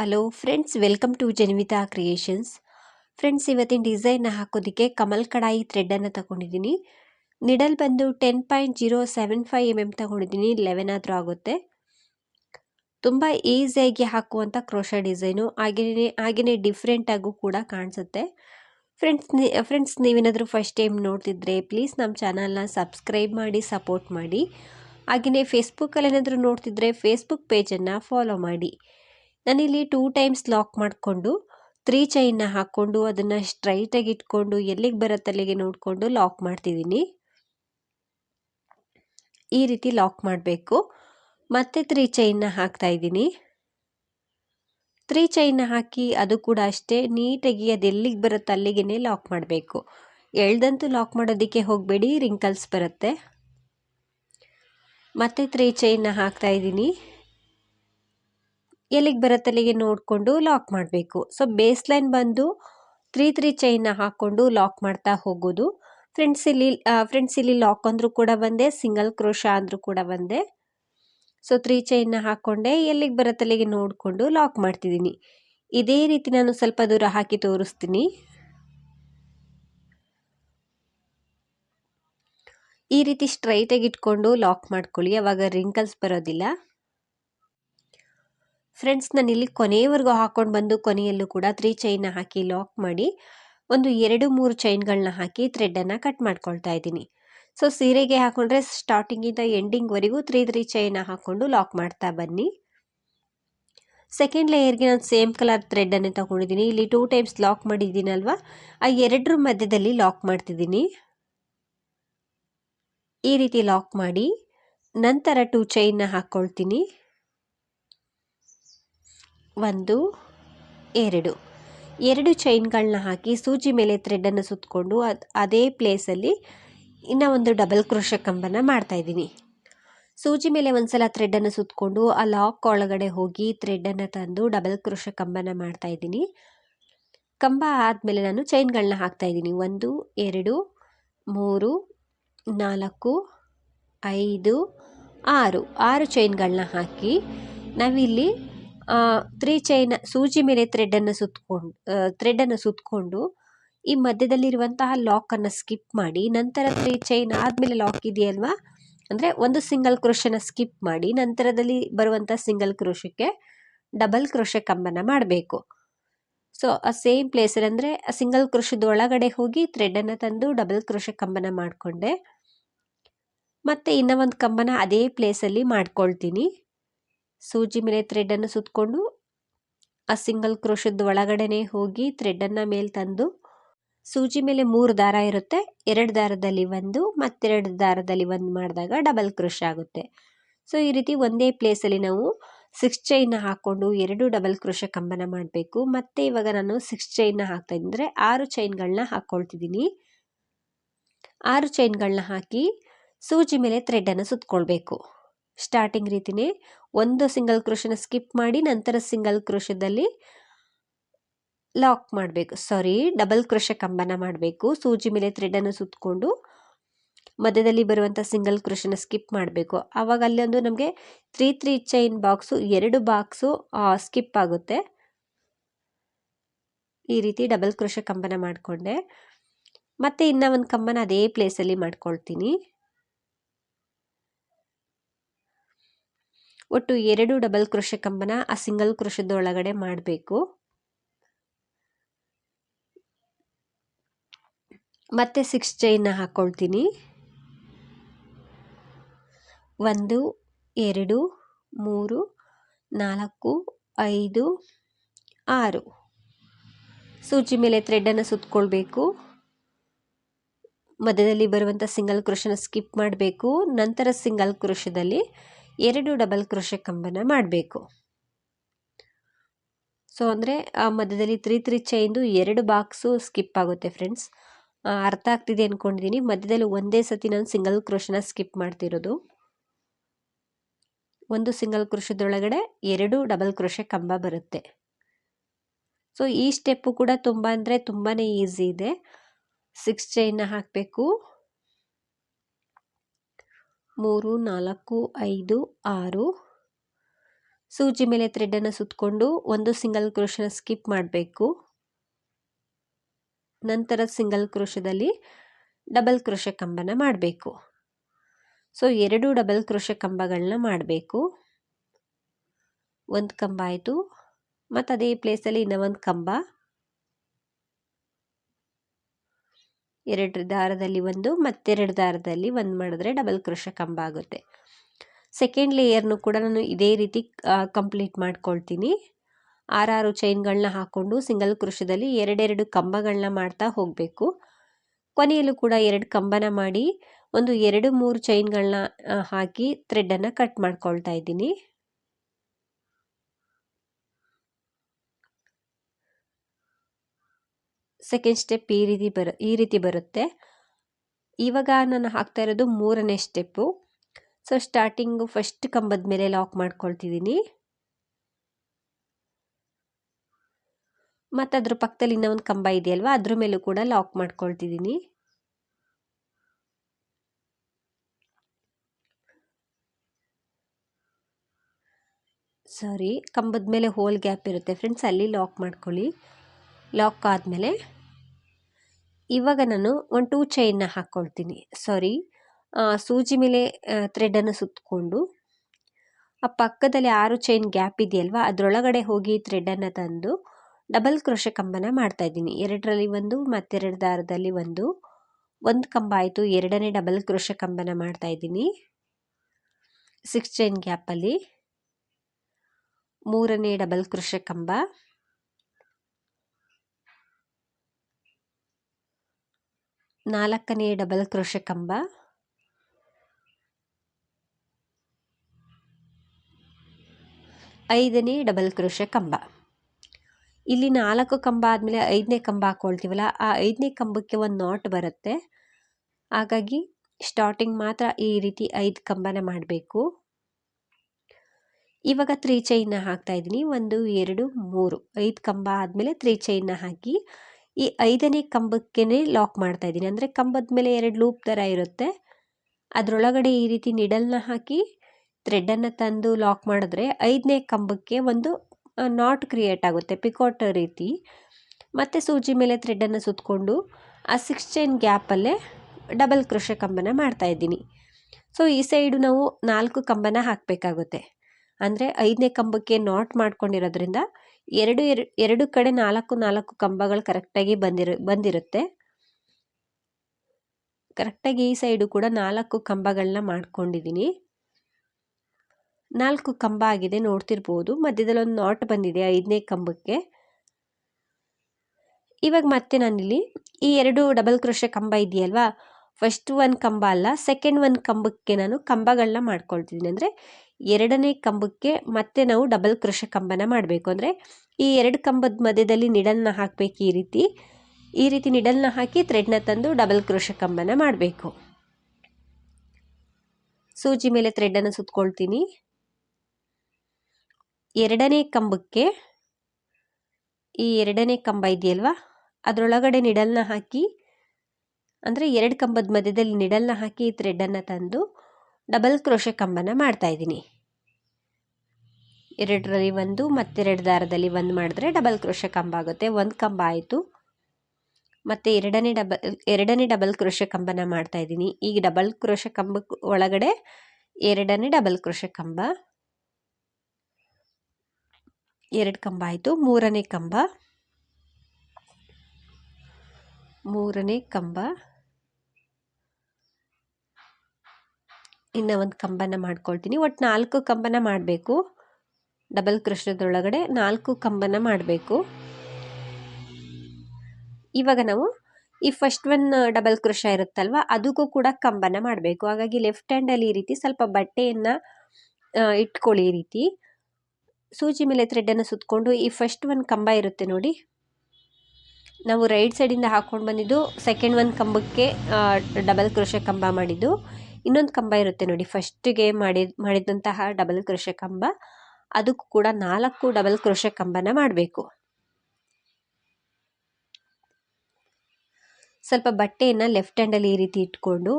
Hello friends welcome to Janvitha creations friends ಇವತ್ತಿನ ಡಿಸೈನ್ನ ಹಾಕೋದಕ್ಕೆ ಕಮಲ್ ಕಡಾಯಿ ಥ್ರೆಡನ್ನು ತಗೊಂಡಿದ್ದೀನಿ. ನಿಡಲ್ ಬಂದು ten point zero seven five M M ತಗೊಂಡಿದ್ದೀನಿ. ಲೆವೆನ್ ಆದರೂ ಆಗುತ್ತೆ. ತುಂಬ ಈಸಿಯಾಗಿ ಹಾಕುವಂಥ ಕ್ರೋಶ ಡಿಸೈನು ಹಾಗೆಯೇ ಹಾಗೆಯೇ ಡಿಫ್ರೆಂಟಾಗೂ ಕೂಡ ಕಾಣಿಸುತ್ತೆ. ಫ್ರೆಂಡ್ಸ್ ಫ್ರೆಂಡ್ಸ್ ನೀವೇನಾದರೂ ಫಸ್ಟ್ ಟೈಮ್ ನೋಡ್ತಿದ್ರೆ ಪ್ಲೀಸ್ ನಮ್ಮ ಚಾನಲ್ನ ಸಬ್ಸ್ಕ್ರೈಬ್ ಮಾಡಿ ಸಪೋರ್ಟ್ ಮಾಡಿ. ಹಾಗೆಯೇ ಫೇಸ್ಬುಕ್ಕಲ್ಲಿ ಏನಾದರೂ ನೋಡ್ತಿದ್ರೆ ಫೇಸ್ಬುಕ್ ಪೇಜನ್ನು ಫಾಲೋ ಮಾಡಿ. ನಾನಿಲ್ಲಿ ಟೂ ಟೈಮ್ಸ್ ಲಾಕ್ ಮಾಡಿಕೊಂಡು ತ್ರೀ ಚೈನ್ನ ಹಾಕ್ಕೊಂಡು, ಅದನ್ನು ಸ್ಟ್ರೈಟಾಗಿ ಇಟ್ಕೊಂಡು, ಎಲ್ಲಿಗೆ ಬರುತ್ತೆ ಅಲ್ಲಿಗೆ ನೋಡಿಕೊಂಡು ಲಾಕ್ ಮಾಡ್ತಿದ್ದೀನಿ ಈ ರೀತಿ ಲಾಕ್ ಮಾಡಬೇಕು. ಮತ್ತೆ ತ್ರೀ ಚೈನ್ನ ಹಾಕ್ತಾ ಇದ್ದೀನಿ. ತ್ರೀ ಚೈನ್ನ ಹಾಕಿ ಅದು ಕೂಡ ಅಷ್ಟೇ, ನೀಟಾಗಿ ಅದು ಎಲ್ಲಿಗೆ ಬರುತ್ತೆ ಅಲ್ಲಿಗೆ ಲಾಕ್ ಮಾಡಬೇಕು. ಎಳ್ದಂತೂ ಲಾಕ್ ಮಾಡೋದಕ್ಕೆ ಹೋಗಬೇಡಿ ರಿಂಕಲ್ಸ್ ಬರುತ್ತೆ. ಮತ್ತೆ ತ್ರೀ ಚೈನ್ನ ಹಾಕ್ತಾ ಇದ್ದೀನಿ. ಎಲ್ಲಿಗೆ ಬರುತ್ತೆ ನೋಡಿಕೊಂಡು ಲಾಕ್ ಮಾಡಬೇಕು. ಸೊ ಬೇಸ್ ಲೈನ್ ಬಂದು ತ್ರೀ ತ್ರೀ ಚೈನ್ನ ಹಾಕ್ಕೊಂಡು ಲಾಕ್ ಮಾಡ್ತಾ ಹೋಗೋದು. ಫ್ರೆಂಡ್ಸ್ ಇಲ್ಲಿ ಫ್ರೆಂಡ್ಸ್ ಇಲ್ಲಿ ಲಾಕ್ ಅಂದರೂ ಕೂಡ ಬಂದೆ ಸಿಂಗಲ್ ಕ್ರೋಶ ಅಂದರೂ ಕೂಡ ಬಂದೆ. ಸೊ ತ್ರೀ ಚೈನ್ನ ಹಾಕ್ಕೊಂಡೆ ಎಲ್ಲಿಗೆ ಬರುತ್ತೆ ನೋಡಿಕೊಂಡು ಲಾಕ್ ಮಾಡ್ತಿದ್ದೀನಿ. ಇದೇ ರೀತಿ ನಾನು ಸ್ವಲ್ಪ ದೂರ ಹಾಕಿ ತೋರಿಸ್ತೀನಿ. ಈ ರೀತಿ ಸ್ಟ್ರೈಟಾಗಿ ಇಟ್ಕೊಂಡು ಲಾಕ್ ಮಾಡ್ಕೊಳ್ಳಿ, ಅವಾಗ ರಿಂಕಲ್ಸ್ ಬರೋದಿಲ್ಲ. ಫ್ರೆಂಡ್ಸ್ ನಾನು ಇಲ್ಲಿ ಕೊನೆಯವರೆಗೂ ಹಾಕ್ಕೊಂಡು ಬಂದು ಕೊನೆಯಲ್ಲೂ ಕೂಡ ತ್ರೀ ಚೈನ್ನ ಹಾಕಿ ಲಾಕ್ ಮಾಡಿ, ಒಂದು ಎರಡು ಮೂರು ಚೈನ್ಗಳನ್ನ ಹಾಕಿ ಥ್ರೆಡ್ಡನ್ನು ಕಟ್ ಮಾಡ್ಕೊಳ್ತಾ ಇದ್ದೀನಿ. ಸೊ ಸೀರೆಗೆ ಹಾಕೊಂಡ್ರೆ ಸ್ಟಾರ್ಟಿಂಗಿಂದ ಎಂಡಿಂಗ್ವರೆಗೂ ತ್ರೀ ತ್ರೀ ಚೈನ ಹಾಕ್ಕೊಂಡು ಲಾಕ್ ಮಾಡ್ತಾ ಬನ್ನಿ. ಸೆಕೆಂಡ್ ಲೇಯರ್ಗೆ ನಾನು ಸೇಮ್ ಕಲರ್ ಥ್ರೆಡ್ಡನ್ನೇ ತಗೊಂಡಿದ್ದೀನಿ. ಇಲ್ಲಿ ಟೂ ಟೈಮ್ಸ್ ಲಾಕ್ ಮಾಡಿದ್ದೀನಲ್ವ? ಆ ಎರಡರ ಮಧ್ಯದಲ್ಲಿ ಲಾಕ್ ಮಾಡ್ತಿದ್ದೀನಿ. ಈ ರೀತಿ ಲಾಕ್ ಮಾಡಿ, ನಂತರ ಟೂ ಚೈನ್ನ ಹಾಕ್ಕೊಳ್ತೀನಿ ಒಂದು, ಎರಡು. ಎರಡು ಚೈನ್ಗಳನ್ನ ಹಾಕಿ ಸೂಜಿ ಮೇಲೆ ಥ್ರೆಡನ್ನು ಸುತ್ತಕೊಂಡು ಅದು, ಅದೇ ಪ್ಲೇಸಲ್ಲಿ ಇನ್ನೂ ಒಂದು ಡಬಲ್ ಕ್ರೋಶ ಕಂಬನ ಮಾಡ್ತಾಯಿದ್ದೀನಿ ಸೂಜಿ ಮೇಲೆ ಒಂದು ಸಲ ಥ್ರೆಡನ್ನು ಸುತ್ತಕೊಂಡು ಆ ಲಾಕ್ ಒಳಗಡೆ ಹೋಗಿ ಥ್ರೆಡನ್ನು ತಂದು ಡಬಲ್ ಕ್ರೋಶ ಕಂಬನ ಮಾಡ್ತಾಯಿದ್ದೀನಿ ಕಂಬ ಆದಮೇಲೆ ನಾನು ಚೈನ್ಗಳನ್ನ ಹಾಕ್ತಾಯಿದ್ದೀನಿ ಒಂದು, ಎರಡು, ಮೂರು, ನಾಲ್ಕು, ಐದು, ಆರು. ಆರು ಚೈನ್ಗಳನ್ನ ಹಾಕಿ ನಾವಿಲ್ಲಿ ತ್ರೀ ಚೈನ್ ಸೂಜಿ ಮೇಲೆ ಥ್ರೆಡನ್ನು ಸುತ್ತಕೊಂಡು ಥ್ರೆಡನ್ನು ಸುತ್ತಕೊಂಡು ಈ ಮಧ್ಯದಲ್ಲಿರುವಂತಹ ಲಾಕನ್ನು ಸ್ಕಿಪ್ ಮಾಡಿ, ನಂತರ ತ್ರೀ ಚೈನ್ ಆದಮೇಲೆ ಲಾಕ್ ಇದೆಯಲ್ವಾ? ಅಂದರೆ ಒಂದು ಸಿಂಗಲ್ ಕ್ರೋಶನ ಸ್ಕಿಪ್ ಮಾಡಿ, ನಂತರದಲ್ಲಿ ಬರುವಂಥ ಸಿಂಗಲ್ ಕ್ರೋಶಕ್ಕೆ ಡಬಲ್ ಕ್ರೋಶ ಕಂಬನ ಮಾಡಬೇಕು. ಸೊ ಆ ಸೇಮ್ ಪ್ಲೇಸಲ್ಲಿ ಅಂದರೆ ಆ ಸಿಂಗಲ್ ಕ್ರೋಶದ ಒಳಗಡೆ ಹೋಗಿ ಥ್ರೆಡನ್ನು ತಂದು ಡಬಲ್ ಕ್ರೋಶ ಕಂಬನ ಮಾಡಿಕೊಂಡೆ. ಮತ್ತು ಇನ್ನೂ ಒಂದು ಕಂಬನ ಅದೇ ಪ್ಲೇಸಲ್ಲಿ ಮಾಡ್ಕೊಳ್ತೀನಿ. ಸೂಜಿ ಮೇಲೆ ಥ್ರೆಡನ್ನು ಸುತ್ತಕೊಂಡು ಆ ಸಿಂಗಲ್ ಕ್ರೋಶದ್ದು ಒಳಗಡೆನೇ ಹೋಗಿ ಥ್ರೆಡನ್ನು ಮೇಲೆ ತಂದು, ಸೂಜಿ ಮೇಲೆ ಮೂರು ದಾರ ಇರುತ್ತೆ. ಎರಡು ದಾರದಲ್ಲಿ ಒಂದು, ಮತ್ತೆರಡು ದಾರದಲ್ಲಿ ಒಂದು ಮಾಡಿದಾಗ ಡಬಲ್ ಕ್ರೋಶ ಆಗುತ್ತೆ. ಸೊ ಈ ರೀತಿ ಒಂದೇ ಪ್ಲೇಸಲ್ಲಿ ನಾವು ಸಿಕ್ಸ್ ಚೈನ್ನ ಹಾಕ್ಕೊಂಡು ಎರಡು ಡಬಲ್ ಕ್ರೋಶ ಕಂಬನ ಮಾಡಬೇಕು. ಮತ್ತು ಇವಾಗ ನಾನು ಸಿಕ್ಸ್ ಚೈನ್ನ ಹಾಕ್ತಾ ಇದ್ದರೆ ಆರು ಚೈನ್ಗಳನ್ನ ಹಾಕ್ಕೊಳ್ತಿದ್ದೀನಿ ಆರು ಚೈನ್ಗಳನ್ನ ಹಾಕಿ ಸೂಜಿ ಮೇಲೆ ಥ್ರೆಡನ್ನು ಸುತ್ತಕೊಳ್ಬೇಕು ಸ್ಟಾರ್ಟಿಂಗ್ ರೀತಿಯೇ ಒಂದು ಸಿಂಗಲ್ ಕ್ರೋಶನ ಸ್ಕಿಪ್ ಮಾಡಿ ನಂತರ ಸಿಂಗಲ್ ಕ್ರೋಶದಲ್ಲಿ ಲಾಕ್ ಮಾಡಬೇಕು. ಸಾರಿ ಡಬಲ್ ಕ್ರೋಶ ಕಂಬನ ಮಾಡಬೇಕು. ಸೂಜಿ ಮೇಲೆ ಥ್ರೆಡನ್ನು ಸುತ್ತಕೊಂಡು ಮಧ್ಯದಲ್ಲಿ ಬರುವಂಥ ಸಿಂಗಲ್ ಕ್ರೋಶನ ಸ್ಕಿಪ್ ಮಾಡಬೇಕು. ಆವಾಗ ಅಲ್ಲೊಂದು ನಮಗೆ ತ್ರೀ ತ್ರೀ ಚೈನ್ ಬಾಕ್ಸು ಎರಡು ಬಾಕ್ಸು ಸ್ಕಿಪ್ ಆಗುತ್ತೆ. ಈ ರೀತಿ ಡಬಲ್ ಕ್ರೋಶ ಕಂಬನ ಮಾಡಿಕೊಂಡೆ. ಮತ್ತು ಇನ್ನೂ ಒಂದು ಕಂಬನ ಅದೇ ಪ್ಲೇಸಲ್ಲಿ ಮಾಡ್ಕೊಳ್ತೀನಿ. ಒಟ್ಟು ಎರಡು ಡಬಲ್ ಕ್ರೋಶೆ ಕಂಬನ ಆ ಸಿಂಗಲ್ ಕ್ರೋಶದೊಳಗಡೆ ಮಾಡಬೇಕು. ಮತ್ತೆ ಸಿಕ್ಸ್ ಚೈನ್ನ ಹಾಕ್ಕೊಳ್ತೀನಿ ಒಂದು, ಎರಡು, ಮೂರು, ನಾಲ್ಕು, ಐದು, ಆರು. ಸೂಚಿ ಮೇಲೆ ಥ್ರೆಡ್ಡನ್ನು ಸುತ್ತಕೊಳ್ಬೇಕು ಮಧ್ಯದಲ್ಲಿ ಬರುವಂಥ ಸಿಂಗಲ್ ಕ್ರೋಶನ ಸ್ಕಿಪ್ ಮಾಡಬೇಕು. ನಂತರ ಸಿಂಗಲ್ ಕ್ರೋಶದಲ್ಲಿ ಎರಡು ಡಬಲ್ ಕ್ರೋಷೆ ಕಂಬನ ಮಾಡಬೇಕು. ಸೊ ಅಂದರೆ ಮಧ್ಯದಲ್ಲಿ ತ್ರೀ ತ್ರೀ ಚೈನ್ದು ಎರಡು ಬಾಕ್ಸು ಸ್ಕಿಪ್ ಆಗುತ್ತೆ ಫ್ರೆಂಡ್ಸ್. ಅರ್ಥ ಆಗ್ತಿದೆ ಅಂದ್ಕೊಂಡಿದ್ದೀನಿ ಮಧ್ಯದಲ್ಲಿ ಒಂದೇ ಸತಿ ನಾನು ಸಿಂಗಲ್ ಕ್ರೋಶನ ಸ್ಕಿಪ್ ಮಾಡ್ತಿರೋದು. ಒಂದು ಸಿಂಗಲ್ ಕ್ರೋಶದೊಳಗಡೆ ಎರಡು ಡಬಲ್ ಕ್ರೋಶೆ ಕಂಬ ಬರುತ್ತೆ. ಸೊ ಈ ಸ್ಟೆಪ್ಪು ಕೂಡ ತುಂಬ ಅಂದರೆ ತುಂಬಾ ಈಸಿ ಇದೆ. ಸಿಕ್ಸ್ ಚೈನ್ನ ಹಾಕಬೇಕು. ಮೂರು, ನಾಲ್ಕು, ಐದು, ಆರು. ಸೂಜಿ ಮೇಲೆ ಥ್ರೆಡ್ಡನ್ನು ಸುತ್ತಕೊಂಡು ಒಂದು ಸಿಂಗಲ್ ಕ್ರೋಶನ ಸ್ಕಿಪ್ ಮಾಡಬೇಕು. ನಂತರ ಸಿಂಗಲ್ ಕ್ರೋಶದಲ್ಲಿ ಡಬಲ್ ಕ್ರೋಶ ಕಂಬನ ಮಾಡಬೇಕು. ಸೊ ಎರಡು ಡಬಲ್ ಕ್ರೋಶ ಕಂಬಗಳನ್ನ ಮಾಡಬೇಕು. ಒಂದು ಕಂಬ ಆಯಿತು. ಮತ್ತು ಅದೇ ಪ್ಲೇಸಲ್ಲಿ ಇನ್ನೂ ಒಂದು ಕಂಬ. ಎರಡು ದಾರದಲ್ಲಿ ಒಂದು, ಮತ್ತೆರಡು ದಾರದಲ್ಲಿ ಒಂದು ಮಾಡಿದ್ರೆ ಡಬಲ್ ಕ್ರೋಶ ಕಂಬ ಆಗುತ್ತೆ. ಸೆಕೆಂಡ್ ಲೇಯರ್ನು ಕೂಡ ನಾನು ಇದೇ ರೀತಿ ಕಂಪ್ಲೀಟ್ ಮಾಡ್ಕೊಳ್ತೀನಿ. ಆರಾರು ಚೈನ್ಗಳನ್ನ ಹಾಕ್ಕೊಂಡು ಸಿಂಗಲ್ ಕೃಷದಲ್ಲಿ ಎರಡೆರಡು ಕಂಬಗಳನ್ನ ಮಾಡ್ತಾ ಹೋಗಬೇಕು. ಕೊನೆಯಲ್ಲೂ ಕೂಡ ಎರಡು ಕಂಬನ ಮಾಡಿ ಒಂದು ಎರಡು ಮೂರು ಚೈನ್ಗಳನ್ನ ಹಾಕಿ ಥ್ರೆಡ್ಡನ್ನು ಕಟ್ ಮಾಡ್ಕೊಳ್ತಾ ಇದ್ದೀನಿ. ಸೆಕೆಂಡ್ ಸ್ಟೆಪ್ ಈ ರೀತಿ ಬರು, ಈ ರೀತಿ ಬರುತ್ತೆ. ಇವಾಗ ನಾನು ಹಾಕ್ತಾ ಇರೋದು ಮೂರನೇ ಸ್ಟೆಪ್ಪು ಸೊ ಸ್ಟಾರ್ಟಿಂಗು ಫಸ್ಟ್ ಕಂಬದ ಮೇಲೆ ಲಾಕ್ ಮಾಡ್ಕೊಳ್ತಿದ್ದೀನಿ ಮತ್ತು ಅದ್ರ ಪಕ್ಕದಲ್ಲಿ ಇನ್ನೂ ಒಂದು ಕಂಬ ಇದೆಯಲ್ವಾ, ಅದ್ರ ಮೇಲೂ ಕೂಡ ಲಾಕ್ ಮಾಡ್ಕೊಳ್ತಿದ್ದೀನಿ ಸಾರಿ ಕಂಬದ ಮೇಲೆ ಹೋಲ್ ಗ್ಯಾಪ್ ಇರುತ್ತೆ. ಫ್ರೆಂಡ್ಸ್ ಅಲ್ಲಿ ಲಾಕ್ ಮಾಡ್ಕೊಳ್ಳಿ. ಲಾಕ್ ಆದಮೇಲೆ ಇವಾಗ ನಾನು ಒಂದು ಟೂ ಚೈನ್ನ ಹಾಕ್ಕೊಳ್ತೀನಿ ಸಾರಿ ಸೂಜಿ ಮೇಲೆ ಥ್ರೆಡನ್ನು ಸುತ್ತಕೊಂಡು ಆ ಪಕ್ಕದಲ್ಲಿ ಆರು ಚೈನ್ ಗ್ಯಾಪ್ ಇದೆಯಲ್ವ, ಅದರೊಳಗಡೆ ಹೋಗಿ ಥ್ರೆಡನ್ನು ತಂದು ಡಬಲ್ ಕ್ರೋಶ ಕಂಬನ ಮಾಡ್ತಾಯಿದ್ದೀನಿ ಎರಡರಲ್ಲಿ ಒಂದು ಮತ್ತೆರಡು ದಾರದಲ್ಲಿ ಒಂದು. ಒಂದು ಕಂಬ ಆಯಿತು, ಎರಡನೇ ಡಬಲ್ ಕ್ರೋಶ ಕಂಬನ ಮಾಡ್ತಾಯಿದ್ದೀನಿ ಸಿಕ್ಸ್ ಚೈನ್ ಗ್ಯಾಪಲ್ಲಿ ಮೂರನೇ ಡಬಲ್ ಕ್ರೋಶ ಕಂಬ. ನಾಲ್ಕನೇ ಡಬಲ್ ಕ್ರೋಶ ಕಂಬ. ಐದನೇ ಡಬಲ್ ಕ್ರೋಶ ಕಂಬ. ಇಲ್ಲಿ ನಾಲ್ಕು ಕಂಬ ಆದಮೇಲೆ ಐದನೇ ಕಂಬ ಹಾಕ್ಕೊಳ್ತೀವಲ್ಲ ಆ ಐದನೇ ಕಂಬಕ್ಕೆ ಒಂದು ನಾಟ್ ಬರುತ್ತೆ. ಹಾಗಾಗಿ ಸ್ಟಾರ್ಟಿಂಗ್ ಮಾತ್ರ ಈ ರೀತಿ ಐದು ಕಂಬನ ಮಾಡಬೇಕು. ಇವಾಗ ತ್ರೀ ಚೈನ್ನ ಹಾಕ್ತಾ ಇದ್ದೀನಿ, ಒಂದು, ಎರಡು, ಮೂರು. ಐದು ಕಂಬ ಆದಮೇಲೆ ತ್ರೀ ಚೈನ್ನ ಹಾಕಿ ಈ ಐದನೇ ಕಂಬಕ್ಕೇ ಲಾಕ್ ಮಾಡ್ತಾ ಇದ್ದೀನಿ. ಅಂದರೆ ಕಂಬದ ಮೇಲೆ ಎರಡು ಲೂಪ್ ಥರ ಇರುತ್ತೆ. ಅದರೊಳಗಡೆ ಈ ರೀತಿ ನಿಡಲ್ನ ಹಾಕಿ ಥ್ರೆಡ್ಡನ್ನು ತಂದು ಲಾಕ್ ಮಾಡಿದ್ರೆ ಐದನೇ ಕಂಬಕ್ಕೆ ಒಂದು ನಾಟ್ ಕ್ರಿಯೇಟ್ ಆಗುತ್ತೆ ಪಿಕೋಟ್ ರೀತಿ. ಮತ್ತು ಸೂಜಿ ಮೇಲೆ ಥ್ರೆಡ್ಡನ್ನು ಸುತ್ತಕೊಂಡು ಆ ಸಿಕ್ಸ್ ಚೈನ್ ಗ್ಯಾಪಲ್ಲೇ ಡಬಲ್ ಕೃಷಿ ಕಂಬನ ಮಾಡ್ತಾಯಿದ್ದೀನಿ ಸೊ ಈ ಸೈಡು ನಾವು ನಾಲ್ಕು ಕಂಬನ ಹಾಕಬೇಕಾಗುತ್ತೆ. ಅಂದರೆ ಐದನೇ ಕಂಬಕ್ಕೆ ನಾಟ್ ಮಾಡ್ಕೊಂಡಿರೋದ್ರಿಂದ ಎರಡು ಎರಡು ಕಡೆ ನಾಲ್ಕು ನಾಲ್ಕು ಕಂಬಗಳು ಕರೆಕ್ಟಾಗಿ ಬಂದಿರ, ಬಂದಿರುತ್ತೆ. ಕರೆಕ್ಟಾಗಿ ಈ ಸೈಡು ಕೂಡ ನಾಲ್ಕು ಕಂಬಗಳನ್ನ ಮಾಡ್ಕೊಂಡಿದ್ದೀನಿ ನಾಲ್ಕು ಕಂಬ ಆಗಿದೆ, ನೋಡ್ತಿರ್ಬೋದು. ಮಧ್ಯದಲ್ಲಿ ಒಂದು ನಾಟ್ ಬಂದಿದೆ ಐದನೇ ಕಂಬಕ್ಕೆ. ಇವಾಗ ಮತ್ತೆ ನಾನಿಲ್ಲಿ ಈ ಎರಡು ಡಬಲ್ ಕ್ರೋಶ ಕಂಬ ಇದೆಯಲ್ವಾ ಫಸ್ಟ್ ಒಂದು ಕಂಬ ಅಲ್ಲ, ಸೆಕೆಂಡ್ ಒಂದು ಕಂಬಕ್ಕೆ ನಾನು ಕಂಬಗಳನ್ನ ಮಾಡ್ಕೊಳ್ತಿದ್ದೀನಿ ಅಂದರೆ ಎರಡನೇ ಕಂಬಕ್ಕೆ ಮತ್ತೆ ನಾವು ಡಬಲ್ ಕೃಷ ಕಂಬನ ಮಾಡಬೇಕು. ಅಂದರೆ ಈ ಎರಡು ಕಂಬದ ಮಧ್ಯದಲ್ಲಿ ನಿಡಲ್ನ ಹಾಕಬೇಕು ಈ ರೀತಿ. ಈ ರೀತಿ ನಿಡಲ್ನ ಹಾಕಿ ಥ್ರೆಡ್ನ ತಂದು ಡಬಲ್ ಕೃಷ ಕಂಬನ ಮಾಡಬೇಕು. ಸೂಜಿ ಮೇಲೆ ಥ್ರೆಡ್ಡನ್ನು ಸುತ್ತಕೊಳ್ತೀನಿ ಎರಡನೇ ಕಂಬಕ್ಕೆ ಈ ಎರಡನೇ ಕಂಬ ಇದೆಯಲ್ವಾ? ಅದರೊಳಗಡೆ ನಿಡಲ್ನ ಹಾಕಿ, ಅಂದರೆ ಎರಡು ಕಂಬದ ಮಧ್ಯದಲ್ಲಿ ನಿಡಲ್ನ ಹಾಕಿ ಥ್ರೆಡ್ಡನ್ನು ತಂದು ಡಬಲ್ ಕ್ರೋಶ ಕಂಬನ ಮಾಡ್ತಾ ಇದ್ದೀನಿ. ಎರಡರಲ್ಲಿ ಒಂದು ಮತ್ತೆರಡು ದಾರದಲ್ಲಿ ಒಂದು ಮಾಡಿದ್ರೆ ಡಬಲ್ ಕ್ರೋಶೆ ಕಂಬ ಆಗುತ್ತೆ. ಒಂದು ಕಂಬ ಆಯಿತು. ಮತ್ತು ಎರಡನೇ ಡಬಲ್ ಎರಡನೇ ಡಬಲ್ ಕ್ರೋಶ ಕಂಬನ ಮಾಡ್ತಾ ಇದ್ದೀನಿ. ಈಗ ಡಬಲ್ ಕ್ರೋಶ ಕಂಬ ಒಳಗಡೆ ಎರಡನೇ ಡಬಲ್ ಕ್ರೋಶ ಕಂಬ. ಎರಡು ಕಂಬ ಆಯಿತು. ಮೂರನೇ ಕಂಬ. ಮೂರನೇ ಕಂಬ. ಇನ್ನು ಒಂದು ಕಂಬನ ಮಾಡ್ಕೊಳ್ತೀನಿ. ಒಟ್ಟು ನಾಲ್ಕು ಕಂಬನ ಮಾಡಬೇಕು. ಡಬಲ್ ಕೃಷ್ಣದೊಳಗಡೆ ನಾಲ್ಕು ಕಂಬನ ಮಾಡಬೇಕು. ಇವಾಗ ನಾವು ಈ ಫಸ್ಟ್ ಒನ್ ಡಬಲ್ ಕೃಷ ಇರುತ್ತಲ್ವ, ಅದಕ್ಕೂ ಕೂಡ ಕಂಬನ ಮಾಡಬೇಕು. ಹಾಗಾಗಿ ಲೆಫ್ಟ್ ಹ್ಯಾಂಡಲ್ಲಿ ಈ ರೀತಿ ಸ್ವಲ್ಪ ಬಟ್ಟೆಯನ್ನು ಇಟ್ಕೊಳ್ಳಿ ಈ ರೀತಿ. ಸೂಜಿ ಮೇಲೆ ಥ್ರೆಡ್ಡನ್ನು ಸುತ್ತಕೊಂಡು ಈ ಫಸ್ಟ್ ಒನ್ ಕಂಬ ಇರುತ್ತೆ ನೋಡಿ. ನಾವು ರೈಟ್ ಸೈಡಿಂದ ಹಾಕ್ಕೊಂಡು ಬಂದಿದ್ದು ಸೆಕೆಂಡ್ ಒನ್ ಕಂಬಕ್ಕೆ ಡಬಲ್ ಕೃಷ ಕಂಬ ಮಾಡಿದ್ದು. ಇನ್ನೊಂದು ಕಂಬ ಇರುತ್ತೆ ನೋಡಿ. ಫಸ್ಟಿಗೆ ಮಾಡಿ ಮಾಡಿದಂತಹ ಡಬಲ್ ಕ್ರೋಶೆ ಕಂಬ. ಅದಕ್ಕೂ ಕೂಡ ನಾಲ್ಕು ಡಬಲ್ ಕ್ರೋಶೆ ಕಂಬನ ಮಾಡಬೇಕು. ಸ್ವಲ್ಪ ಬಟ್ಟೆಯನ್ನು ಲೆಫ್ಟ್ ಹ್ಯಾಂಡಲ್ಲಿ ಈ ರೀತಿ ಇಟ್ಕೊಂಡು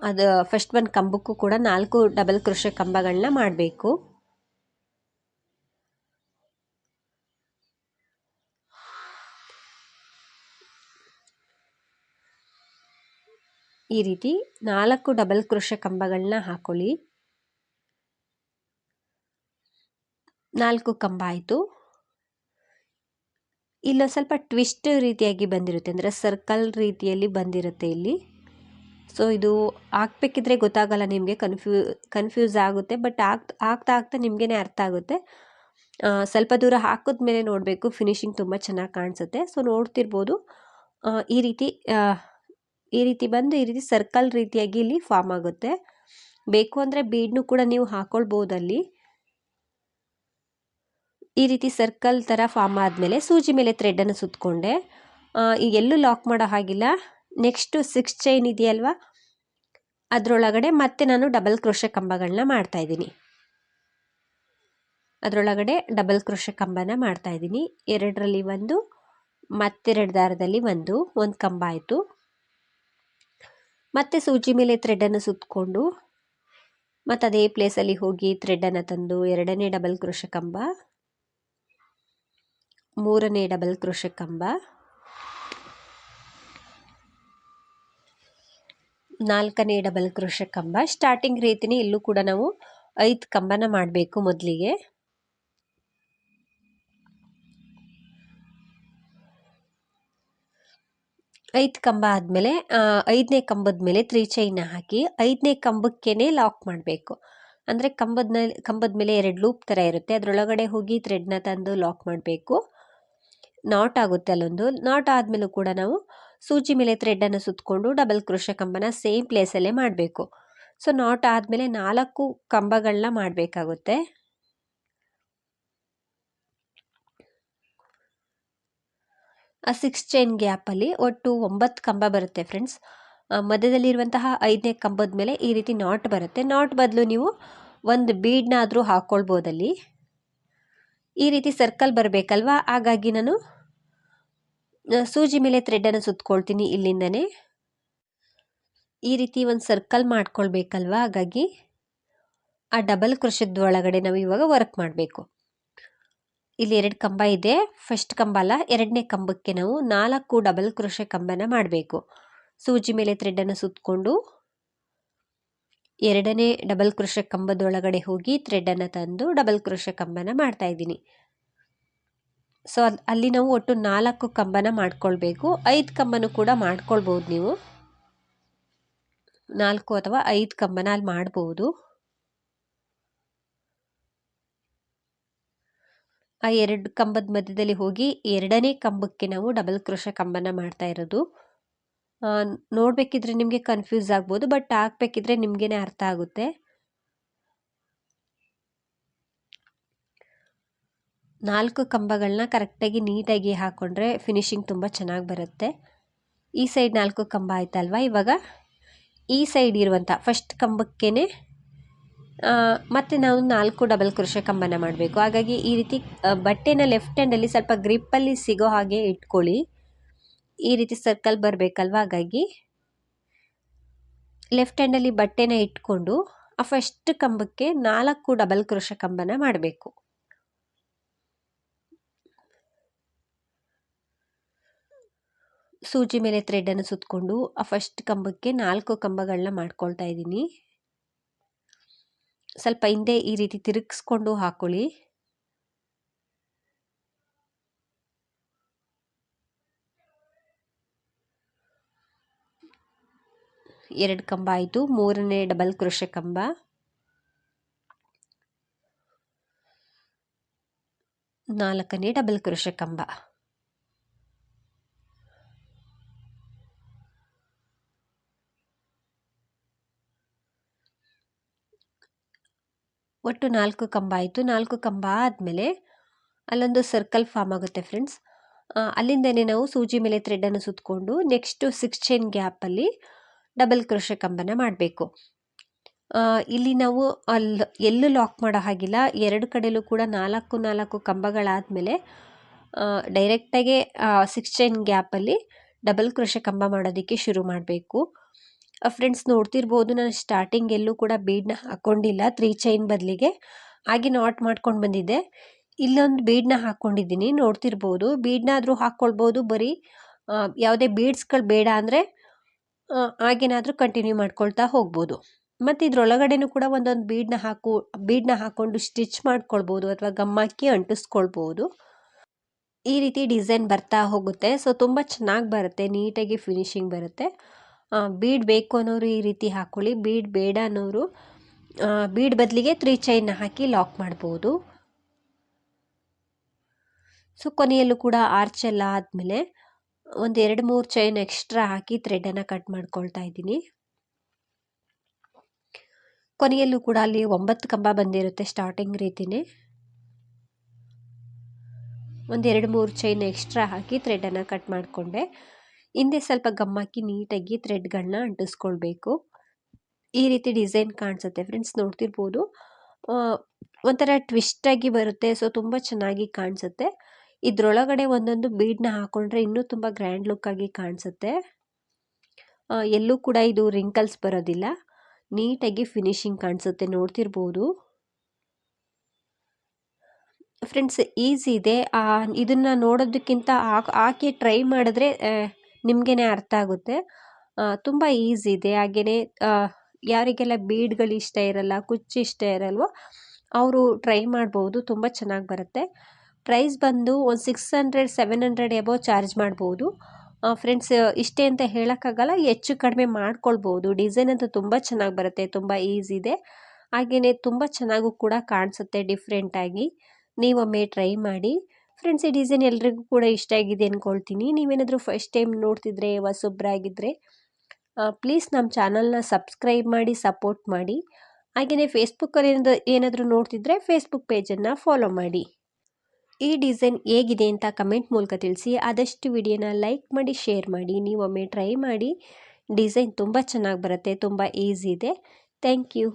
ಅದು, ಫಸ್ಟ್ ಒಂದು ಕಂಬಕ್ಕೂ ಕೂಡ ನಾಲ್ಕು ಡಬಲ್ ಕ್ರೋಶೆ ಕಂಬಗಳನ್ನ ಮಾಡಬೇಕು. ಈ ರೀತಿ ನಾಲ್ಕು ಡಬಲ್ ಕ್ರೋಶ ಕಂಬಗಳನ್ನ ಹಾಕೊಳ್ಳಿ. ನಾಲ್ಕು ಕಂಬ ಆಯಿತು. ಇಲ್ಲೊಂದು ಸ್ವಲ್ಪ ಟ್ವಿಸ್ಟ್ ರೀತಿಯಾಗಿ ಬಂದಿರುತ್ತೆ, ಅಂದರೆ ಸರ್ಕಲ್ ರೀತಿಯಲ್ಲಿ ಬಂದಿರುತ್ತೆ ಇಲ್ಲಿ. ಸೊ ಇದು ಹಾಕ್ಬೇಕಿದ್ರೆ ಗೊತ್ತಾಗಲ್ಲ ನಿಮಗೆ ಕನ್ಫ್ಯೂ ಕನ್ಫ್ಯೂಸ್ ಆಗುತ್ತೆ ಬಟ್ ಆಗ್ತಾ ಆಗ್ತಾ ಆಗ್ತಾ ನಿಮಗೇ ಅರ್ಥ ಆಗುತ್ತೆ. ಸ್ವಲ್ಪ ದೂರ ಹಾಕಿದ್ಮೇಲೆ ನೋಡಬೇಕು ಫಿನಿಶಿಂಗ್ ತುಂಬ ಚೆನ್ನಾಗಿ ಕಾಣಿಸುತ್ತೆ. ಸೊ ನೋಡ್ತಿರ್ಬೋದು. ಈ ರೀತಿ ಈ ರೀತಿ ಬಂದು ಈ ರೀತಿ ಸರ್ಕಲ್ ರೀತಿಯಾಗಿ ಇಲ್ಲಿ ಫಾರ್ಮ್ ಆಗುತ್ತೆ. ಬೇಕು ಅಂದರೆ ಬೀಡ್ನು ಕೂಡ ನೀವು ಹಾಕ್ಕೊಳ್ಬೋದು ಅಲ್ಲಿ ಈ ರೀತಿ ಸರ್ಕಲ್ ಥರ ಫಾರ್ಮ್ ಆದಮೇಲೆ ಸೂಜಿ ಮೇಲೆ ಥ್ರೆಡನ್ನು ಸುತ್ತಕೊಂಡೆ ಈಗ ಎಲ್ಲೂ ಲಾಕ್ ಮಾಡೋ ಹಾಗಿಲ್ಲ. ನೆಕ್ಸ್ಟು ಸಿಕ್ಸ್ ಚೈನ್ ಇದೆಯಲ್ವಾ? ಅದರೊಳಗಡೆ ಮತ್ತೆ ನಾನು ಡಬಲ್ ಕ್ರೋಶೆ ಕಂಬಗಳನ್ನ ಮಾಡ್ತಾಯಿದ್ದೀನಿ ಅದರೊಳಗಡೆ ಡಬಲ್ ಕ್ರೋಶೆ ಕಂಬನ ಮಾಡ್ತಾ ಇದ್ದೀನಿ. ಎರಡರಲ್ಲಿ ಒಂದು, ಮತ್ತೆರಡು ದಾರದಲ್ಲಿ ಒಂದು ಒಂದು ಕಂಬ ಆಯಿತು. ಮತ್ತೆ ಸೂಜಿ ಮೇಲೆ ಥ್ರೆಡನ್ನು ಸುತ್ತಕೊಂಡು ಮತ್ತು ಅದೇ ಪ್ಲೇಸಲ್ಲಿ ಹೋಗಿ ಥ್ರೆಡನ್ನು ತಂದು, ಎರಡನೇ ಡಬಲ್ ಕ್ರೋಶ ಕಂಬ ಮೂರನೇ ಡಬಲ್ ಕ್ರೋಶ ಕಂಬ ನಾಲ್ಕನೇ ಡಬಲ್ ಕ್ರೋಶ ಕಂಬ ಸ್ಟಾರ್ಟಿಂಗ್ ರೀತಿನೇ ಇಲ್ಲೂ ಕೂಡ ನಾವು ಐದು ಕಂಬನ ಮಾಡಬೇಕು ಮೊದಲಿಗೆ. ಐದು ಕಂಬ ಆದಮೇಲೆ ಐದನೇ ಕಂಬದ ಮೇಲೆ ತ್ರೀ ಚೈನ ಹಾಕಿ ಐದನೇ ಕಂಬಕ್ಕೇ ಲಾಕ್ ಮಾಡಬೇಕು. ಅಂದರೆ ಕಂಬದ ಕಂಬದ ಮೇಲೆ ಎರಡು ಲೂಪ್ ಥರ ಇರುತ್ತೆ. ಅದರೊಳಗಡೆ ಹೋಗಿ ಥ್ರೆಡ್ನ ತಂದು ಲಾಕ್ ಮಾಡಬೇಕು. ನಾಟ್ ಆಗುತ್ತೆ ಅಲ್ಲೊಂದು. ನಾಟ್ ಆದಮೇಲೂ ಕೂಡ ನಾವು ಸೂಜಿ ಮೇಲೆ ಥ್ರೆಡ್ಡನ್ನು ಸುತ್ತಕೊಂಡು ಡಬಲ್ ಕ್ರೋಶ ಕಂಬನ ಸೇಮ್ ಪ್ಲೇಸಲ್ಲೇ ಮಾಡಬೇಕು. ಸೊ ನಾಟ್ ಆದಮೇಲೆ ನಾಲ್ಕು ಕಂಬಗಳನ್ನ ಮಾಡಬೇಕಾಗುತ್ತೆ. ಆ ಸಿಕ್ಸ್ ಚೈನ್ ಗ್ಯಾಪಲ್ಲಿ ಒಟ್ಟು ಒಂಬತ್ತು ಕಂಬ ಬರುತ್ತೆ ಫ್ರೆಂಡ್ಸ್ ಮಧ್ಯದಲ್ಲಿರುವಂತಹ ಐದನೇ ಕಂಬದ ಮೇಲೆ ಈ ರೀತಿ ನಾಟ್ ಬರುತ್ತೆ. ನಾಟ್ ಬದಲು ನೀವು ಒಂದು ಬೀಡ್ನಾದರೂ ಹಾಕ್ಕೊಳ್ಬೋದಲ್ಲಿ ಈ ರೀತಿ ಸರ್ಕಲ್ ಬರಬೇಕಲ್ವಾ? ಹಾಗಾಗಿ ನಾನು ಸೂಜಿ ಮೇಲೆ ಥ್ರೆಡನ್ನು ಸುತ್ಕೊಳ್ತೀನಿ ಇಲ್ಲಿಂದನೇ. ಈ ರೀತಿ ಒಂದು ಸರ್ಕಲ್ ಮಾಡ್ಕೊಳ್ಬೇಕಲ್ವಾ? ಹಾಗಾಗಿ ಆ ಡಬಲ್ ಕೃಷದ ಒಳಗಡೆ ನಾವು ಇವಾಗ ವರ್ಕ್ ಮಾಡಬೇಕು. ಇಲ್ಲಿ ಎರಡು ಕಂಬ ಇದೆ. ಫಸ್ಟ್ ಕಂಬ ಅಲ್ಲ, ಎರಡನೇ ಕಂಬಕ್ಕೆ ನಾವು ನಾಲ್ಕು ಡಬಲ್ ಕ್ರೋಶೆ ಕಂಬನ ಮಾಡಬೇಕು. ಸೂಜಿ ಮೇಲೆ ಥ್ರೆಡನ್ನು ಸುತ್ತಕೊಂಡು ಎರಡನೇ ಡಬಲ್ ಕ್ರೋಶೆ ಕಂಬದೊಳಗಡೆ ಹೋಗಿ ಥ್ರೆಡನ್ನು ತಂದು ಡಬಲ್ ಕ್ರೋಶೆ ಕಂಬನ ಮಾಡ್ತಾ ಇದ್ದೀನಿ. ಸೊ ಅಲ್ಲಿ ನಾವು ಒಟ್ಟು ನಾಲ್ಕು ಕಂಬನ ಮಾಡ್ಕೊಳ್ಬೇಕು. ಐದು ಕಂಬನೂ ಕೂಡ ಮಾಡ್ಕೊಳ್ಬೋದು ನೀವು. ನಾಲ್ಕು ಅಥವಾ ಐದು ಕಂಬನ ಅಲ್ಲಿ ಮಾಡ್ಬೋದು. ಆ ಎರಡು ಕಂಬದ ಮಧ್ಯದಲ್ಲಿ ಹೋಗಿ ಎರಡನೇ ಕಂಬಕ್ಕೆ ನಾವು ಡಬಲ್ ಕ್ರೋಶ ಕಂಬನ ಮಾಡ್ತಾ ಇರೋದು. ನೋಡಬೇಕಿದ್ರೆ ನಿಮಗೆ ಕನ್ಫ್ಯೂಸ್ ಆಗ್ಬೋದು ಬಟ್ ಹಾಕ್ಬೇಕಿದ್ರೆ ನಿಮಗೇನೆ ಅರ್ಥ ಆಗುತ್ತೆ. ನಾಲ್ಕು ಕಂಬಗಳನ್ನ ಕರೆಕ್ಟಾಗಿ ನೀಟಾಗಿ ಹಾಕ್ಕೊಂಡ್ರೆ ಫಿನಿಶಿಂಗ್ ತುಂಬ ಚೆನ್ನಾಗಿ ಬರುತ್ತೆ. ಈ ಸೈಡ್ ನಾಲ್ಕು ಕಂಬ ಆಯ್ತಲ್ವಾ ಇವಾಗ? ಈ ಸೈಡ್ ಇರುವಂಥ ಫಸ್ಟ್ ಕಂಬಕ್ಕೇ ಮತ್ತು ನಾವು ನಾಲ್ಕು ಡಬಲ್ ಕ್ರೋಶ ಕಂಬನ ಮಾಡಬೇಕು. ಹಾಗಾಗಿ ಈ ರೀತಿ ಬಟ್ಟೆನ ಲೆಫ್ಟ್ ಹ್ಯಾಂಡಲ್ಲಿ ಸ್ವಲ್ಪ ಗ್ರಿಪ್ಪಲ್ಲಿ ಸಿಗೋ ಹಾಗೆ ಇಟ್ಕೊಳ್ಳಿ. ಈ ರೀತಿ ಸರ್ಕಲ್ ಬರಬೇಕಲ್ವ? ಹಾಗಾಗಿ ಲೆಫ್ಟ್ ಹ್ಯಾಂಡಲ್ಲಿ ಬಟ್ಟೆನ ಇಟ್ಕೊಂಡು, ಆ ಫಸ್ಟ್ ಕಂಬಕ್ಕೆ ನಾಲ್ಕು ಡಬಲ್ ಕ್ರೋಶ ಕಂಬನ ಮಾಡಬೇಕು. ಸೂಜಿ ಮೇಲೆ ಥ್ರೆಡನ್ನು ಸುತ್ತಕೊಂಡು ಆ ಫಸ್ಟ್ ಕಂಬಕ್ಕೆ ನಾಲ್ಕು ಕಂಬಗಳನ್ನ ಮಾಡ್ಕೊಳ್ತಾ ಇದ್ದೀನಿ. ಸ್ವಲ್ಪ ಹಿಂದೆ ಈ ರೀತಿ ತಿರುಗಿಸ್ಕೊಂಡು ಹಾಕೊಳ್ಳಿ. ಎರಡು ಕಂಬ ಆಯಿತು. ಮೂರನೇ ಡಬಲ್ ಕೃಷಿ ಕಂಬ. ನಾಲ್ಕನೇ ಡಬಲ್ ಕೃಷಿ ಕಂಬ. ಒಟ್ಟು ನಾಲ್ಕು ಕಂಬ ಆಯಿತು. ನಾಲ್ಕು ಕಂಬ ಆದಮೇಲೆ ಅಲ್ಲೊಂದು ಸರ್ಕಲ್ ಫಾರ್ಮ್ ಆಗುತ್ತೆ ಫ್ರೆಂಡ್ಸ್ ಅಲ್ಲಿಂದನೇ ನಾವು ಸೂಜಿ ಮೇಲೆ ಥ್ರೆಡನ್ನು ಸುತ್ತಕೊಂಡು ನೆಕ್ಸ್ಟು ಸಿಕ್ಸ್ ಚೈನ್ ಗ್ಯಾಪಲ್ಲಿ ಡಬಲ್ ಕ್ರೋಶ ಕಂಬನ ಮಾಡಬೇಕು. ಇಲ್ಲಿ ನಾವು ಅಲ್ಲಿ ಎಲ್ಲೂ ಲಾಕ್ ಮಾಡೋ ಹಾಗಿಲ್ಲ. ಎರಡು ಕಡೆಯಲ್ಲೂ ಕೂಡ ನಾಲ್ಕು ನಾಲ್ಕು ಕಂಬಗಳಾದಮೇಲೆ ಡೈರೆಕ್ಟಾಗೆ ಸಿಕ್ಸ್ ಚೈನ್ ಗ್ಯಾಪಲ್ಲಿ ಡಬಲ್ ಕ್ರೋಶ ಕಂಬ ಮಾಡೋದಕ್ಕೆ ಶುರು ಮಾಡಬೇಕು. ಫ್ರೆಂಡ್ಸ್ ನೋಡ್ತಿರ್ಬೋದು. ನಾನು ಸ್ಟಾರ್ಟಿಂಗ್ ಎಲ್ಲೂ ಕೂಡ ಬೀಡ್ನ ಹಾಕ್ಕೊಂಡಿಲ್ಲ ತ್ರೀ ಚೈನ್ ಬದಲಿಗೆ. ಹಾಗೆ ನಾಟ್ ಮಾಡ್ಕೊಂಡು ಬಂದಿದ್ದೆ. ಇಲ್ಲೊಂದು ಬೀಡ್ನ ಹಾಕ್ಕೊಂಡಿದ್ದೀನಿ ನೋಡ್ತಿರ್ಬೋದು. ಬೀಡನ್ನಾದರೂ ಹಾಕ್ಕೊಳ್ಬೋದು ಬರೀ ಯಾವುದೇ ಬೀಡ್ಸ್ಗಳು ಬೇಡ ಅಂದರೆ ಹಾಗೇನಾದರೂ ಕಂಟಿನ್ಯೂ ಮಾಡ್ಕೊಳ್ತಾ ಹೋಗ್ಬೋದು. ಮತ್ತು ಇದರೊಳಗಡೆನೂ ಕೂಡ ಒಂದೊಂದು ಬೀಡ್ನ ಹಾಕು ಬೀಡ್ನ ಹಾಕ್ಕೊಂಡು ಸ್ಟಿಚ್ ಮಾಡ್ಕೊಳ್ಬೋದು ಅಥವಾ ಗಮ್ಮಾಕಿ ಅಂಟಿಸ್ಕೊಳ್ಬೋದು. ಈ ರೀತಿ ಡಿಸೈನ್ ಬರ್ತಾ ಹೋಗುತ್ತೆ. ಸೊ ತುಂಬ ಚೆನ್ನಾಗಿ ಬರುತ್ತೆ, ನೀಟಾಗಿ ಫಿನಿಶಿಂಗ್ ಬರುತ್ತೆ. ಬೀಡ್ ಬೇಕು ಅನ್ನೋರು ಈ ರೀತಿ ಹಾಕ್ಕೊಳ್ಳಿ ಬೀಡ್ ಬೇಡ ಅನ್ನೋರು ಬೀಡ್ ಬದಲಿಗೆ ತ್ರೀ ಚೈನ್ನ ಹಾಕಿ ಲಾಕ್ ಮಾಡ್ಬೋದು. ಸೊ, ಕೊನೆಯಲ್ಲೂ ಕೂಡ ಆರ್ಚ್ ಎಲ್ಲ ಆದಮೇಲೆ ಒಂದು ಎರಡು ಮೂರು ಚೈನ್ ಎಕ್ಸ್ಟ್ರಾ ಹಾಕಿ ಥ್ರೆಡನ್ನು ಕಟ್ ಮಾಡ್ಕೊಳ್ತಾ ಇದ್ದೀನಿ. ಕೊನೆಯಲ್ಲೂ ಕೂಡ ಅಲ್ಲಿ ಒಂಬತ್ತು ಕಂಬ ಬಂದಿರುತ್ತೆ ಸ್ಟಾರ್ಟಿಂಗ್ ರೀತಿನೇ. ಒಂದು ಎರಡು ಮೂರು ಚೈನ್ ಎಕ್ಸ್ಟ್ರಾ ಹಾಕಿ ಥ್ರೆಡನ್ನು ಕಟ್ ಮಾಡಿಕೊಂಡೆ. ಹಿಂದೆ ಸ್ವಲ್ಪ ಗಮ್ಮಾಕಿ ನೀಟಾಗಿ ಥ್ರೆಡ್ಗಳನ್ನ ಅಂಟಿಸ್ಕೊಳ್ಬೇಕು. ಈ ರೀತಿ ಡಿಸೈನ್ ಕಾಣಿಸುತ್ತೆ ಫ್ರೆಂಡ್ಸ್, ನೋಡ್ತಿರ್ಬೋದು. ಒಂಥರ ಟ್ವಿಸ್ಟಾಗಿ ಬರುತ್ತೆ ಸೊ ತುಂಬ ಚೆನ್ನಾಗಿ ಕಾಣಿಸುತ್ತೆ. ಇದರೊಳಗಡೆ ಒಂದೊಂದು ಬೀಡನ್ನ ಹಾಕೊಂಡ್ರೆ ಇನ್ನೂ ತುಂಬ ಗ್ರ್ಯಾಂಡ್ ಲುಕ್ಕಾಗಿ ಕಾಣಿಸುತ್ತೆ. ಎಲ್ಲೂ ಕೂಡ ಇದು ರಿಂಕಲ್ಸ್ ಬರೋದಿಲ್ಲ. ನೀಟಾಗಿ ಫಿನಿಶಿಂಗ್ ಕಾಣಿಸುತ್ತೆ, ನೋಡ್ತಿರ್ಬೋದು. ಫ್ರೆಂಡ್ಸ್ ಈಸಿ ಇದೆ. ಇದನ್ನು ನೋಡೋದಕ್ಕಿಂತ ಹಾಕಿ ಟ್ರೈ ಮಾಡಿದ್ರೆ ನಿಮಗೇ ಅರ್ಥ ಆಗುತ್ತೆ. ತುಂಬ ಈಸಿ ಇದೆ. ಹಾಗೆಯೇ ಯಾರಿಗೆಲ್ಲ ಬೀಡ್ಗಳು ಇಷ್ಟ ಇರಲ್ಲ, ಕುಚ್ಚು ಇಷ್ಟ ಇರಲ್ವೋ, ಅವರು ಟ್ರೈ ಮಾಡ್ಬೋದು. ತುಂಬ ಚೆನ್ನಾಗಿ ಬರುತ್ತೆ. ಪ್ರೈಸ್ ಬಂದು ಒಂದು six hundred, seven hundred above charge ಮಾಡ್ಬೋದು. ಫ್ರೆಂಡ್ಸ್, ಇಷ್ಟೇ ಅಂತ ಹೇಳೋಕ್ಕಾಗಲ್ಲ, ಹೆಚ್ಚು ಕಡಿಮೆ ಮಾಡ್ಕೊಳ್ಬೋದು. ಡಿಸೈನ್ ಅಂತೂ ತುಂಬ ಚೆನ್ನಾಗಿ ಬರುತ್ತೆ, ತುಂಬ ಈಸಿ ಇದೆ. ಹಾಗೆಯೇ ತುಂಬ ಚೆನ್ನಾಗೂ ಕೂಡ ಕಾಣಿಸುತ್ತೆ ಡಿಫ್ರೆಂಟಾಗಿ. ನೀವೊಮ್ಮೆ ಟ್ರೈ ಮಾಡಿ. ಫ್ರೆಂಡ್ಸ್ ಈ ಡಿಸೈನ್ ಎಲ್ರಿಗೂ ಕೂಡ ಇಷ್ಟ ಆಗಿದೆ ಅಂದ್ಕೊಳ್ತೀನಿ ನೀವೇನಾದರೂ ಫಸ್ಟ್ ಟೈಮ್ ನೋಡ್ತಿದ್ರೆ ಹೊಸೊಬ್ಬರಾಗಿದ್ದರೆ ಪ್ಲೀಸ್ ನಮ್ಮ ಚಾನಲ್ನ ಸಬ್ಸ್ಕ್ರೈಬ್ ಮಾಡಿ ಸಪೋರ್ಟ್ ಮಾಡಿ. ಹಾಗೆಯೇ ಫೇಸ್ಬುಕ್ಕಲ್ಲಿ ಏನಾದರೂ ಏನಾದರೂ ನೋಡ್ತಿದ್ರೆ ಫೇಸ್ಬುಕ್ ಪೇಜನ್ನು ಫಾಲೋ ಮಾಡಿ. ಈ ಡಿಸೈನ್ ಹೇಗಿದೆ ಅಂತ ಕಮೆಂಟ್ ಮೂಲಕ ತಿಳಿಸಿ. ಆದಷ್ಟು ವಿಡಿಯೋನ ಲೈಕ್ ಮಾಡಿ ಶೇರ್ ಮಾಡಿ. ನೀವೊಮ್ಮೆ ಟ್ರೈ ಮಾಡಿ. ಡಿಸೈನ್ ತುಂಬ ಚೆನ್ನಾಗಿ ಬರುತ್ತೆ, ತುಂಬ ಈಸಿ ಇದೆ. Thank you